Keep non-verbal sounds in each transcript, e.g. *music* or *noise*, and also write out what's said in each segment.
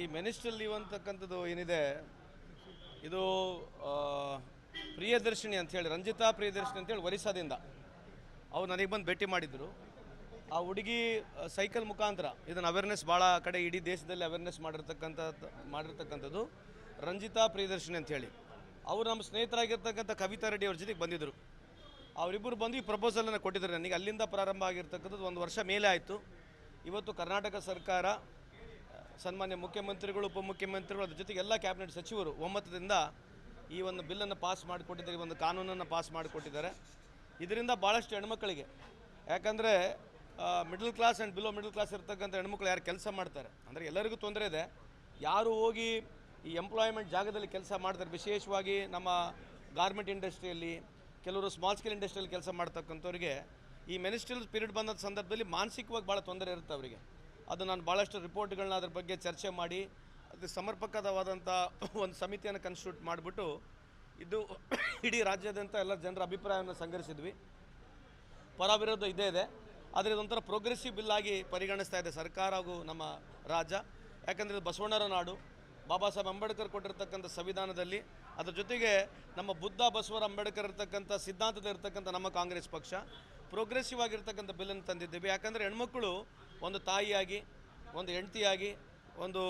ಈ ಮೆನಿಸ್ಟ್ರಲ್ಲಿ ಅಂತಕ್ಕಂಥದ್ದು ಏನಿದೆ, ಇದು ಪ್ರಿಯದರ್ಶಿನಿ ಅಂಥೇಳಿ ರಂಜಿತಾ ಪ್ರಿಯದರ್ಶಿನಿ ಅಂತೇಳಿ ಒರಿಸ್ಸಾದಿಂದ ಅವ್ರು ನನಗೆ ಬಂದು ಭೇಟಿ ಮಾಡಿದರು. ಆ ಹುಡುಗಿ ಸೈಕಲ್ ಮುಖಾಂತರ ಇದನ್ನು ಅವೇರ್ನೆಸ್ ಭಾಳ ಕಡೆ ಇಡೀ ದೇಶದಲ್ಲಿ ಅವೇರ್ನೆಸ್ ಮಾಡಿರ್ತಕ್ಕಂಥ, ಮಾಡಿರ್ತಕ್ಕಂಥದ್ದು ರಂಜಿತಾ ಪ್ರಿಯದರ್ಶಿನಿ ಅಂಥೇಳಿ ಅವರು ನಮ್ಮ ಸ್ನೇಹಿತರಾಗಿರ್ತಕ್ಕಂಥ ಕವಿತಾ ರೆಡ್ಡಿ ಅವ್ರ ಜೊತೆಗೆ ಬಂದಿದ್ದರು ಅವರಿಬ್ಬರು ಬಂದು ಈ ಪ್ರಪೋಸಲನ್ನು ಕೊಟ್ಟಿದ್ದಾರೆ ನನಗೆ ಅಲ್ಲಿಂದ ಪ್ರಾರಂಭ ಆಗಿರ್ತಕ್ಕಂಥದ್ದು ಒಂದು ವರ್ಷ ಮೇಲೆ ಆಯಿತು. ಇವತ್ತು ಕರ್ನಾಟಕ ಸರ್ಕಾರ ಸನ್ಮಾನ್ಯ ಮುಖ್ಯಮಂತ್ರಿಗಳು, ಉಪಮುಖ್ಯಮಂತ್ರಿಗಳು, ಅದ್ರ ಜೊತೆಗೆ ಎಲ್ಲ ಕ್ಯಾಬಿನೆಟ್ ಸಚಿವರು ಒಮ್ಮತದಿಂದ ಈ ಒಂದು ಬಿಲ್ಲನ್ನು ಪಾಸ್ ಮಾಡಿಕೊಟ್ಟಿದ್ದಾರೆ ಒಂದು ಕಾನೂನನ್ನು ಪಾಸ್ ಮಾಡಿಕೊಟ್ಟಿದ್ದಾರೆ. ಇದರಿಂದ ಭಾಳಷ್ಟು ಹೆಣ್ಮಕ್ಳಿಗೆ, ಯಾಕಂದರೆ middle class and below middle class ಇರ್ತಕ್ಕಂಥ ಹೆಣ್ಮಕ್ಳು ಯಾರು ಕೆಲಸ ಮಾಡ್ತಾರೆ? ಅಂದರೆ ಎಲ್ಲರಿಗೂ ತೊಂದರೆ ಇದೆ. ಯಾರು ಹೋಗಿ ಈ ಎಂಪ್ಲಾಯ್ಮೆಂಟ್ ಜಾಗದಲ್ಲಿ ಕೆಲಸ ಮಾಡ್ತಾರೆ? ವಿಶೇಷವಾಗಿ ನಮ್ಮ ಗಾರ್ಮೆಂಟ್ ಇಂಡಸ್ಟ್ರಿಯಲ್ಲಿ ಕೆಲವರು ಸ್ಮಾಲ್ ಸ್ಕೇಲ್ ಇಂಡಸ್ಟ್ರಿಯಲ್ಲಿ ಕೆಲಸ ಮಾಡ್ತಕ್ಕಂಥವ್ರಿಗೆ ಈ ಮೆನಿಸ್ಟ್ರಿಯಲ್ ಪೀರಿಯಡ್ ಬಂದ ಸಂದರ್ಭದಲ್ಲಿ ಮಾನಸಿಕವಾಗಿ ಭಾಳ ತೊಂದರೆ ಇರುತ್ತೆ ಅವರಿಗೆ. ಅದು ನಾನು ಭಾಳಷ್ಟು ರಿಪೋರ್ಟ್ಗಳನ್ನ ಅದ್ರ ಬಗ್ಗೆ ಚರ್ಚೆ ಮಾಡಿ, ಅದು ಸಮರ್ಪಕವಾದಂಥ ಒಂದು ಸಮಿತಿಯನ್ನು ಕನ್ಸ್ಟಿಟ್ಯೂಟ್ ಮಾಡಿಬಿಟ್ಟು, ಇದು ಇಡೀ ರಾಜ್ಯಾದ್ಯಂತ ಎಲ್ಲ ಜನರ ಅಭಿಪ್ರಾಯವನ್ನು ಸಂಗ್ರಹಿಸಿದ್ವಿ. ಪರ ವಿರೋಧ ಇದೇ ಇದೆ. ಆದರೆ ಇದೊಂಥರ ಪ್ರೋಗ್ರೆಸಿವ್ ಬಿಲ್ ಆಗಿ ಪರಿಗಣಿಸ್ತಾ ಇದೆ ಸರ್ಕಾರ ಹಾಗೂ ನಮ್ಮ ರಾಜ್ಯ. ಯಾಕಂದರೆ ಇದು ಬಸವಣ್ಣರ ನಾಡು. ಬಾಬಾ ಸಾಹೇಬ್ ಅಂಬೇಡ್ಕರ್ ಕೊಟ್ಟಿರ್ತಕ್ಕಂಥ ಸಂವಿಧಾನದಲ್ಲಿ, ಅದರ ಜೊತೆಗೆ ನಮ್ಮ ಬುದ್ಧ ಬಸವರ ಅಂಬೇಡ್ಕರ್ ಇರ್ತಕ್ಕಂಥ ಸಿದ್ಧಾಂತದ ಇರ್ತಕ್ಕಂಥ ನಮ್ಮ ಕಾಂಗ್ರೆಸ್ ಪಕ್ಷ. ಪ್ರೋಗ್ರೆಸಿವ್ ಆಗಿರ್ತಕ್ಕಂಥ ಬಿಲ್ಲನ್ನು ತಂದಿದ್ದೀವಿ. ಯಾಕಂದರೆ ಹೆಣ್ಮಕ್ಳು ಒಂದು ತಾಯಿಯಾಗಿ, ಒಂದು ಹೆಂಡತಿಯಾಗಿ, ಒಂದು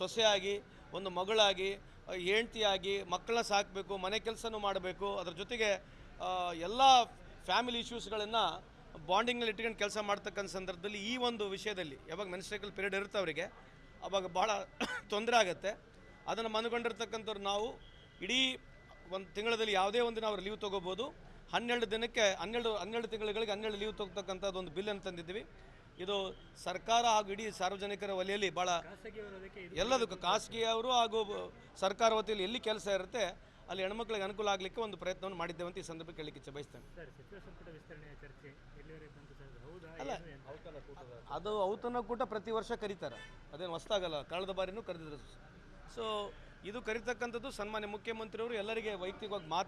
ಸೊಸೆಯಾಗಿ, ಒಂದು ಮಗಳಾಗಿ ಹೆಂಡತಿಯಾಗಿ ಮಕ್ಕಳನ್ನ ಸಾಕಬೇಕು, ಮನೆ ಕೆಲಸನೂ ಮಾಡಬೇಕು, ಅದ್ರ ಜೊತೆಗೆ ಎಲ್ಲ ಫ್ಯಾಮಿಲಿ ಇಶ್ಯೂಸ್ಗಳನ್ನು ಬಾಂಡಿಂಗ್ನಲ್ಲಿ ಇಟ್ಕೊಂಡು ಕೆಲಸ ಮಾಡ್ತಕ್ಕಂಥ ಸಂದರ್ಭದಲ್ಲಿ ಈ ಒಂದು ವಿಷಯದಲ್ಲಿ, ಯಾವಾಗ ಮೆನ್ಸ್ಟ್ರಿಕಲ್ ಪೀರಿಯಡ್ ಇರುತ್ತೆ ಅವರಿಗೆ, ಅವಾಗ ಭಾಳ *coughs* ತೊಂದರೆ ಆಗುತ್ತೆ. ಅದನ್ನು ಮನಗೊಂಡಿರ್ತಕ್ಕಂಥವ್ರು ನಾವು ಇಡೀ ಒಂದು ತಿಂಗಳಲ್ಲಿ ಯಾವುದೇ ಒಂದು ನಾವು ಲೀವ್ ತೊಗೋಬೋದು. ಹನ್ನೆರಡು ದಿನಕ್ಕೆ, ಹನ್ನೆರಡು ಹನ್ನೆರಡು ತಿಂಗಳಿಗೆ ಹನ್ನೆರಡು ಲೀವ್ ತೊಗೊತಕ್ಕಂಥದ್ದು ಒಂದು ಬಿಲ್ಲನ್ನು ತಂದಿದ್ದೀವಿ. ಇದು ಸರ್ಕಾರ ಹಾಗೂ ಇಡೀ ಸಾರ್ವಜನಿಕರ ವಲಯಲ್ಲಿ ಭಾಳ ಎಲ್ಲದಕ್ಕೂ ಖಾಸಗಿಯವರು ಹಾಗೂ ಸರ್ಕಾರ ವತಿಯಲ್ಲಿ ಎಲ್ಲಿ ಕೆಲಸ ಇರುತ್ತೆ ಅಲ್ಲಿ ಹೆಣ್ಮಕ್ಳಿಗೆ ಅನುಕೂಲ ಆಗಲಿಕ್ಕೆ ಒಂದು ಪ್ರಯತ್ನವನ್ನು ಮಾಡಿದ್ದೇವೆ ಅಂತ ಈ ಸಂದರ್ಭಕ್ಕೆ ಹೇಳಲಿಕ್ಕೆ ಇಚ್ಛೆ ಬಯಸ್ತೇನೆ. ಅಲ್ಲ. ಅದು ಔತಣ ಕೂಟ ಪ್ರತಿ ವರ್ಷ ಕರೀತಾರೆ. ಅದೇನು ಹೊಸ್ತಾಗಲ್ಲ ಕಳೆದ ಬಾರಿನೂ ಕರೆದಿದ್ರು. ಸೊ ಇದು ಕರಿತಕ್ಕಂಥದ್ದು ಸನ್ಮಾನ್ಯ ಮುಖ್ಯಮಂತ್ರಿಯವರು ಎಲ್ಲರಿಗೆ ವೈಯಕ್ತಿಕವಾಗಿ ಮಾತನಾಡಿ